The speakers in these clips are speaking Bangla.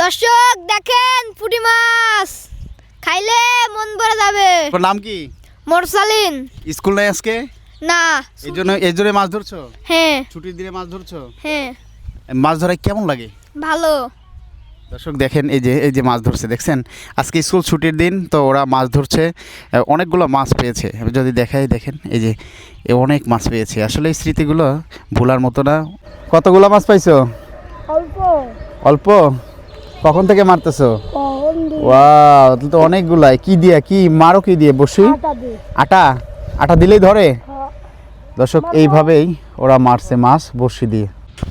দর্শক দেখেন পুঁটি মাছ। খাইলে মন ভরে যাবে। তোর নাম কি? মোরসালিন। স্কুল নাই আজকে? না। এই জন্য এই জন্য মাছ ধরছো? হ্যাঁ। ছুটির দিনে মাছ ধরছো? হ্যাঁ। মাছ ধরায় কেমন লাগে? ভালো। দর্শক দেখেন এই যে এই যে মাছ ধরছে দেখছেন? আজকে স্কুল ছুটির দিন তো ওরা মাছ ধরছে। অনেকগুলো মাছ পেয়েছে। আমি যদি দেখাই দেখেন এই যে এ অনেক মাছ পেয়েছে। আসলে এই স্মৃতিগুলো ভোলার মতো না। কতগুলো মাছ পাইছো? অল্প। অল্প? কখন থেকে মারতেছো? ওয়াও তো অনেকগুলাই। কি দিয়ে? কি মারো কি দিয়ে বসি? আটা আটা? দিলেই ধরে? দর্শক এইভাবেই ওরা মারছে মাছ বড়শি দিয়ে।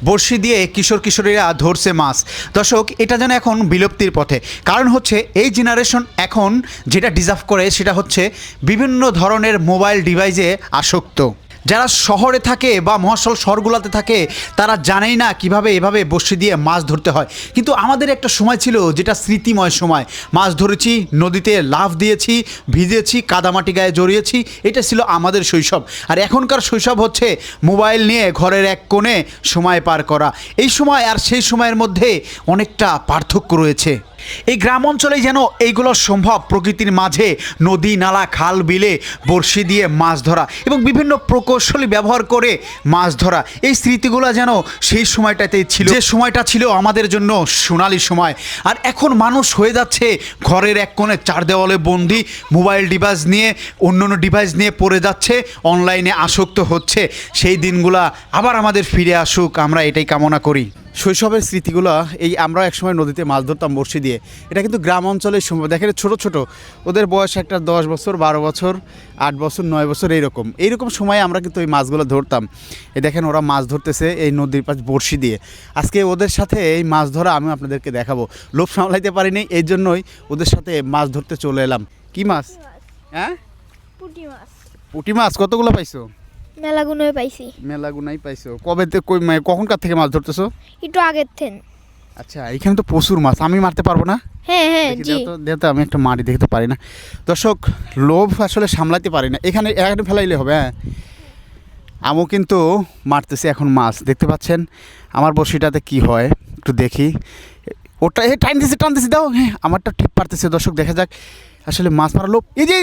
বড়শি দিয়ে কিশোর কিশোরীরা ধরছে মাছ। দর্শক এটা যেন এখন বিলুপ্তির পথে। কারণ হচ্ছে এই জেনারেশন এখন যেটা ডিজার্ভ করে সেটা হচ্ছে বিভিন্ন ধরনের মোবাইল ডিভাইসে আসক্ত। যারা শহরে থাকে বা মহাশল শহরগুলোতে থাকে, তারা জানেই না কীভাবে এভাবে বসে দিয়ে মাছ ধরতে হয়। কিন্তু আমাদের একটা সময় ছিল যেটা স্মৃতিময় সময়। মাছ ধরেছি, নদীতে লাফ দিয়েছি, ভিজেছি, কাদামাটি গায়ে জড়িয়েছি, এটা ছিল আমাদের শৈশব। আর এখনকার শৈশব হচ্ছে মোবাইল নিয়ে ঘরের এক কোণে সময় পার করা। এই সময় আর সেই সময়ের মধ্যে অনেকটা পার্থক্য রয়েছে। এই গ্রাম অঞ্চলে যেন এইগুলো সম্ভব। প্রকৃতির মাঝে নদী, নালা, খাল, বিলে, বড়শি দিয়ে মাছ ধরা এবং বিভিন্ন প্রকৌশলী ব্যবহার করে মাছ ধরা। এই স্মৃতিগুলো যেন সেই সময়টাতেই ছিল। যে সময়টা ছিল আমাদের জন্য সোনালি সময়। আর এখন মানুষ হয়ে যাচ্ছে ঘরের এক কোণে চার দেওয়ালে বন্দি, মোবাইল ডিভাইস নিয়ে অন্য অন্য ডিভাইস নিয়ে পড়ে যাচ্ছে, অনলাইনে আসক্ত হচ্ছে। সেই দিনগুলা আবার আমাদের ফিরে আসুক, আমরা এটাই কামনা করি। শৈশবের স্মৃতিগুলো এই আমরা একসময় নদীতে মাছ ধরতাম বড়শি দিয়ে। এটা কিন্তু গ্রাম অঞ্চলের সময় দেখেন ছোট ছোট ওদের বয়স একটা দশ বছর বারো বছর আট বছর নয় বছর এইরকম। এইরকম সময়ে আমরা কিন্তু এই মাছগুলো ধরতাম। এই দেখেন ওরা মাছ ধরতেছে এই নদীর পাশ বড়শি দিয়ে। আজকে ওদের সাথে এই মাছ ধরা আমি আপনাদেরকে দেখাবো। লোভ সামলাইতে পারিনি এই জন্যই ওদের সাথে মাছ ধরতে চলে এলাম। কি মাছ। হ্যাঁ? পুঁটি মাছ। পুঁটি মাছ কতগুলো পাইছো? মেলা গুনে পাইছি। মেলা গুনাই পাইছো। কবে থেকে কই মানে কখনকার থেকে মাছ ধরতেছো? একটু আগের থেন। আচ্ছা এখানে তো প্রচুর মাছ আমি মারতে পারব না? হ্যাঁ হ্যাঁ জি। দাও তো দেও তো আমি একটা মারি দেখতে পারি না। দর্শক লোভ আসলে সামলাতে পারি না। এখানে এখানে ফেলাইলে হবে হ্যাঁ? আমও কিন্তু মারতেছি এখন মাছ দেখতে পাচ্ছেন? আমার বসিটাতে কি হয় একটু দেখি। ওটা এ টাইম দিছে টান দিছে দাও হ্যাঁ আমারটা ঠিক পারতেছে। দর্শক দেখা যাক। আসলে মাছ মারার লোভ এই যে!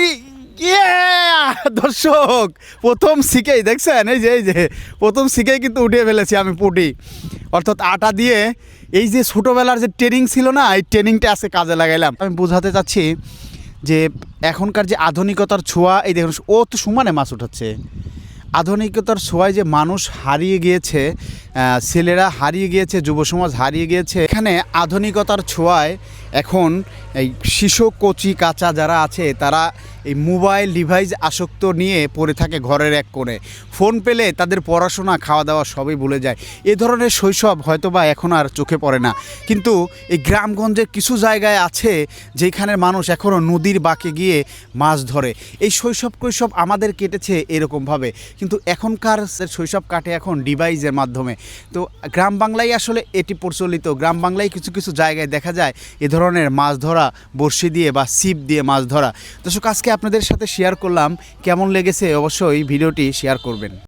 দর্শক, প্রথম শিখেই, দেখছেন? এই যে এই যে, প্রথম শিখেই কিন্তু উঠিয়ে ফেলেছি আমি পুটি। অর্থাৎ আটা দিয়ে এই যে ছোটোবেলার যে ট্রেনিং ছিল না, এই ট্রেনিংটা আজকে কাজে লাগাইলাম। আমি বোঝাতে চাচ্ছি যে এখনকার যে আধুনিকতার ছোঁয়া, এই দেখুন, ও তো সমানে মাছ উঠাচ্ছে। আধুনিকতার ছোঁয়ায় যে মানুষ হারিয়ে গিয়েছে ছেলেরা হারিয়ে গিয়েছে, যুব সমাজ হারিয়ে গিয়েছে। এখানে আধুনিকতার ছোঁয়ায় এখন এই শিশু কচি কাঁচা যারা আছে, তারা এই মোবাইল ডিভাইস আসক্ত নিয়ে পড়ে থাকে ঘরের এক কোণে। ফোন পেলে তাদের পড়াশোনা খাওয়া দাওয়া সবই ভুলে যায়। এ ধরনের শৈশব হয়তোবা এখন আর চোখে পড়ে না। কিন্তু এই গ্রামগঞ্জের কিছু জায়গায় আছে যেখানে মানুষ এখনও নদীর বাঁকে গিয়ে মাছ ধরে। এই শৈশব কৈশব আমাদের কেটেছে এরকমভাবে। কিন্তু এখনকার শৈশব কাটে এখন ডিভাইসের মাধ্যমে। তো গ্রাম বাংলায় আসলে এটি প্রচলিত। গ্রাম বাংলায় কিছু কিছু জায়গায় দেখা যায় এ ধরনের মাছ ধরা, বড়শি দিয়ে বা সিপ দিয়ে মাছ ধরা। দর্শক, আজকে আপনাদের সাথে শেয়ার করলাম। কেমন লেগেছে? অবশ্যই ভিডিওটি শেয়ার করবেন।